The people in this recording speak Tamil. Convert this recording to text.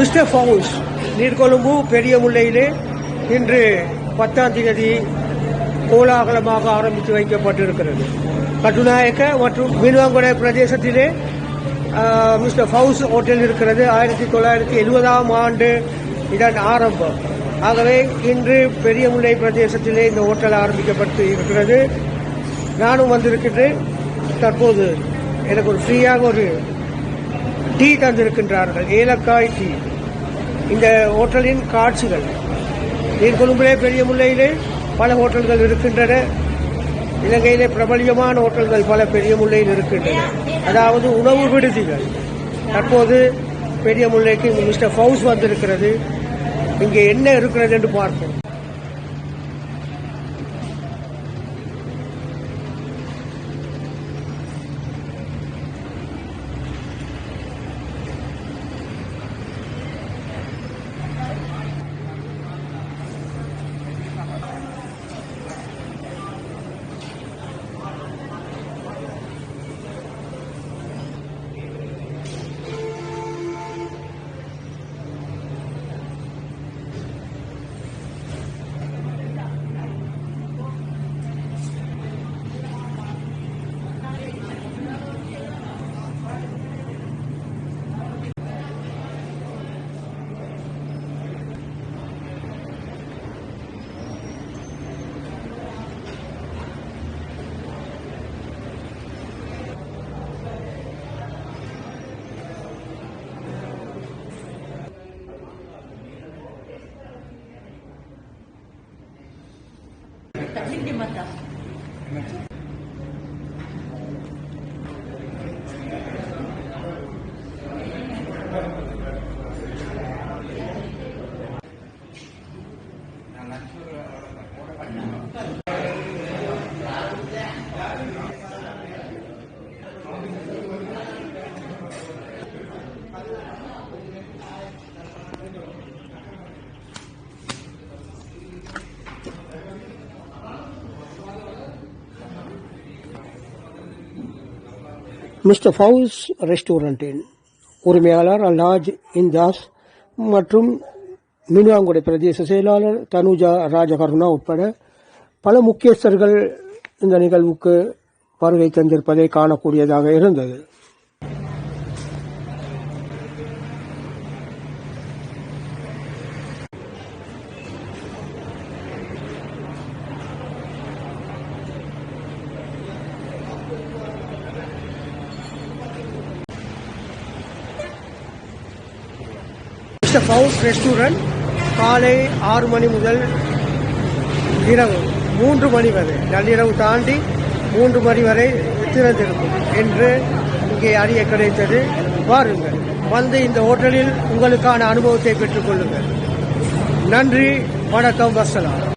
மிஸ்டர் ஃபவுஸ் நீர்கொழும்பு பெரிய முல்லையிலே இன்று பத்தாம் தேதி கோலாகலமாக ஆரம்பித்து வைக்கப்பட்டிருக்கிறது. கட்டுநாயக்க மற்றும் மீனவங்குடை பிரதேசத்திலே மிஸ்டர் ஃபவுஸ் ஹோட்டல் இருக்கிறது. ஆயிரத்தி தொள்ளாயிரத்தி எழுபதாம் ஆண்டு இதன் ஆரம்பம். ஆகவே இன்று பெரிய முல்லை பிரதேசத்திலே இந்த ஹோட்டல் ஆரம்பிக்கப்பட்டு இருக்கிறது. நானும் வந்திருக்கின்றேன். தற்போது எனக்கு ஒரு ஃப்ரீயாக ஒரு டீ தந்திருக்கின்றார்கள். ஏலக்காய் டீ. இந்த ஹோட்டலின் காட்சிகள். நீர்கொழும்பிலே பெரிய முல்லையிலே பல ஹோட்டல்கள் இருக்கின்றன. இலங்கையிலே பிரபலியமான ஹோட்டல்கள் பல பெரிய முல்லையில் இருக்கின்றன. அதாவது உணவு விடுதிகள். தற்போது பெரிய முல்லைக்கு மிஸ்டர் ஃபவுஸ் வந்திருக்கிறது. இங்கே என்ன இருக்கிறது என்று பார்ப்போம். मत மிஸ்டர் ஃபவுஸ் ரெஸ்டாரண்டின் உரிமையாளர் அல்லாஜ் இந்தாஸ் மற்றும் மினுவாங்குடை பிரதேச செயலாளர் தனுஜா ராஜகருணா உட்பட பல முக்கியஸ்தர்கள் இந்த நிகழ்வுக்கு வருகை தந்திருப்பதை காணக்கூடியதாக இருந்தது. மிஸ்டர் ஃபவுஸ் ரெஸ்டாரண்ட் காலை ஆறு மணி முதல் இரவு மூன்று மணி வரை. நள்ளிரவு தாண்டி மூன்று மணி வரை திறந்திருக்கும் என்று இங்கே அறிய கிடைத்தது. வாருங்கள் வந்து இந்த ஹோட்டலில் உங்களுக்கான அனுபவத்தை பெற்றுக் கொள்ளுங்கள். நன்றி வணக்கம் வசலாம்.